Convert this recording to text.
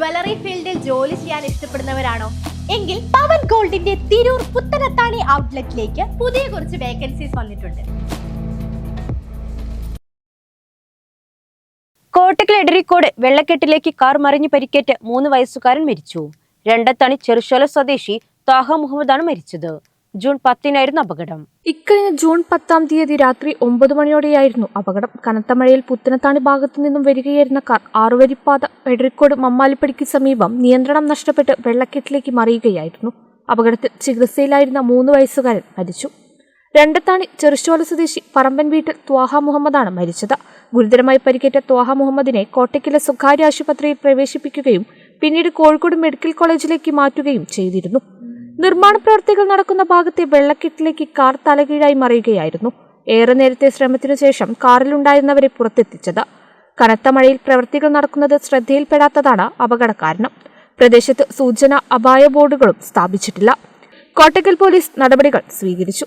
Jewellery ഫീൽഡിൽ ജോലി ചെയ്യാൻ ഇഷ്ടപ്പെടുന്നവരാണോ? എങ്കിൽ പവൻ ഗോൾഡിന്റെ തിരൂർ പുത്തനത്താണി ഔട്ട്ലെറ്റിലേക്ക് പുതിയ കുറച്ച് വേക്കൻസീസ് വന്നിട്ടുണ്ട്. കോട്ടക്കൽ എടരിക്കോട് വെള്ളക്കെട്ടിലേക്ക് കാർ മറിഞ്ഞ് പരിക്കേറ്റ് മൂന്ന് വയസ്സുകാരൻ മരിച്ചു. രണ്ടത്താണി ചെറുശോല സ്വദേശി താഹ മുഹമ്മദാണ് മരിച്ചത്. ജൂൺ പത്തിനായിരുന്നു അപകടം. ഇക്കഴിഞ്ഞ ജൂൺ പത്താം തീയതി രാത്രി ഒമ്പത് മണിയോടെയായിരുന്നു അപകടം. കനത്ത മഴയിൽ പുത്തനത്താണി ഭാഗത്തു നിന്നും വരികയായിരുന്ന കാർ ആറുവരിപ്പാത എടരിക്കോട് മമ്മാലിപ്പടിക്ക് സമീപം നിയന്ത്രണം നഷ്ടപ്പെട്ട് വെള്ളക്കെട്ടിലേക്ക് മറിയുകയായിരുന്നു. അപകടത്തിൽ ചികിത്സയിലായിരുന്ന മൂന്ന് വയസ്സുകാരൻ മരിച്ചു. രണ്ടത്താണി ചെറുശോല സ്വദേശി പറമ്പൻ വീട്ടിൽ ത്വാഹ മുഹമ്മദാണ് മരിച്ചത്. ഗുരുതരമായി പരിക്കേറ്റ ത്വാഹ മുഹമ്മദിനെ കോട്ടയ്ക്കിലെ സ്വകാര്യ ആശുപത്രിയിൽ പ്രവേശിപ്പിക്കുകയും പിന്നീട് കോഴിക്കോട് മെഡിക്കൽ കോളേജിലേക്ക് മാറ്റുകയും ചെയ്തിരുന്നു. നിർമ്മാണ പ്രവർത്തികൾ നടക്കുന്ന ഭാഗത്തെ വെള്ളക്കെട്ടിലേക്ക് കാർ തലകീഴായി മറിയുകയായിരുന്നു. ഏറെ നേരത്തെ ശ്രമത്തിനു ശേഷം കാറിലുണ്ടായിരുന്നവരെ പുറത്തെത്തിച്ചത്. കനത്ത മഴയിൽ പ്രവൃത്തികൾ നടക്കുന്നത് ശ്രദ്ധയിൽപ്പെടാത്തതാണ് അപകട കാരണം പ്രദേശത്ത് സൂചന അപായ ബോർഡുകളും സ്ഥാപിച്ചിട്ടില്ല. കോട്ടക്കൽ പോലീസ് നടപടികൾ സ്വീകരിച്ചു.